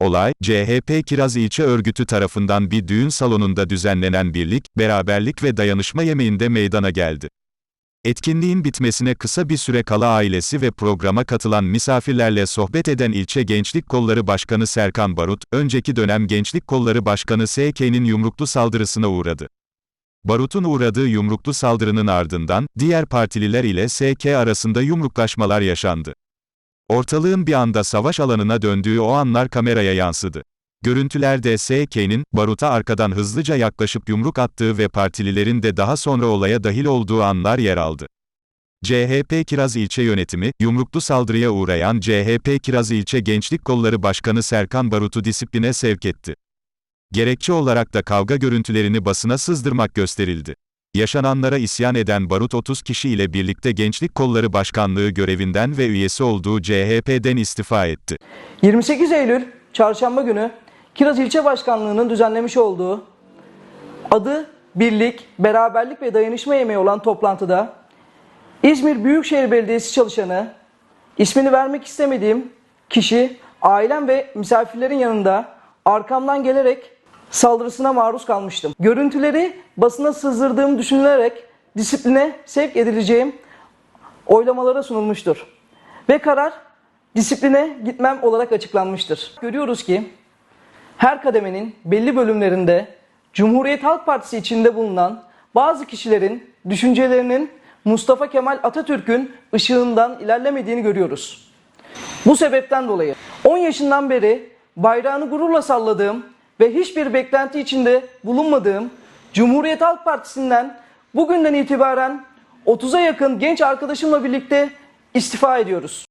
Olay, CHP Kiraz İlçe Örgütü tarafından bir düğün salonunda düzenlenen birlik, beraberlik ve dayanışma yemeğinde meydana geldi. Etkinliğin bitmesine kısa bir süre kala ailesi ve programa katılan misafirlerle sohbet eden İlçe Gençlik Kolları Başkanı Serkan Barut, önceki dönem Gençlik Kolları Başkanı SK'nin yumruklu saldırısına uğradı. Barut'un uğradığı yumruklu saldırının ardından, diğer partililer ile SK arasında yumruklaşmalar yaşandı. Ortalığın bir anda savaş alanına döndüğü o anlar kameraya yansıdı. Görüntülerde SK'nin, Barut'a arkadan hızlıca yaklaşıp yumruk attığı ve partililerin de daha sonra olaya dahil olduğu anlar yer aldı. CHP Kiraz İlçe Yönetimi, yumruklu saldırıya uğrayan CHP Kiraz İlçe Gençlik Kolları Başkanı Serkan Barut'u disipline sevk etti. Gerekçe olarak da kavga görüntülerini basına sızdırmak gösterildi. Yaşananlara isyan eden Barut 30 kişi ile birlikte Gençlik Kolları Başkanlığı görevinden ve üyesi olduğu CHP'den istifa etti. 28 Eylül Çarşamba günü Kiraz İlçe Başkanlığı'nın düzenlemiş olduğu adı Birlik, Beraberlik ve Dayanışma Yemeği olan toplantıda İzmir Büyükşehir Belediyesi çalışanı, ismini vermek istemediğim kişi, ailem ve misafirlerin yanında arkamdan gelerek saldırısına maruz kalmıştım. Görüntüleri basına sızdırdığım düşünülerek disipline sevk edileceğim oylamalara sunulmuştur. Ve karar disipline gitmem olarak açıklanmıştır. Görüyoruz ki her kademenin belli bölümlerinde Cumhuriyet Halk Partisi içinde bulunan bazı kişilerin düşüncelerinin Mustafa Kemal Atatürk'ün ışığından ilerlemediğini görüyoruz. Bu sebepten dolayı 10 yaşından beri bayrağını gururla salladığım ve hiçbir beklenti içinde bulunmadığım Cumhuriyet Halk Partisi'nden bugünden itibaren 30'a yakın genç arkadaşımla birlikte istifa ediyoruz.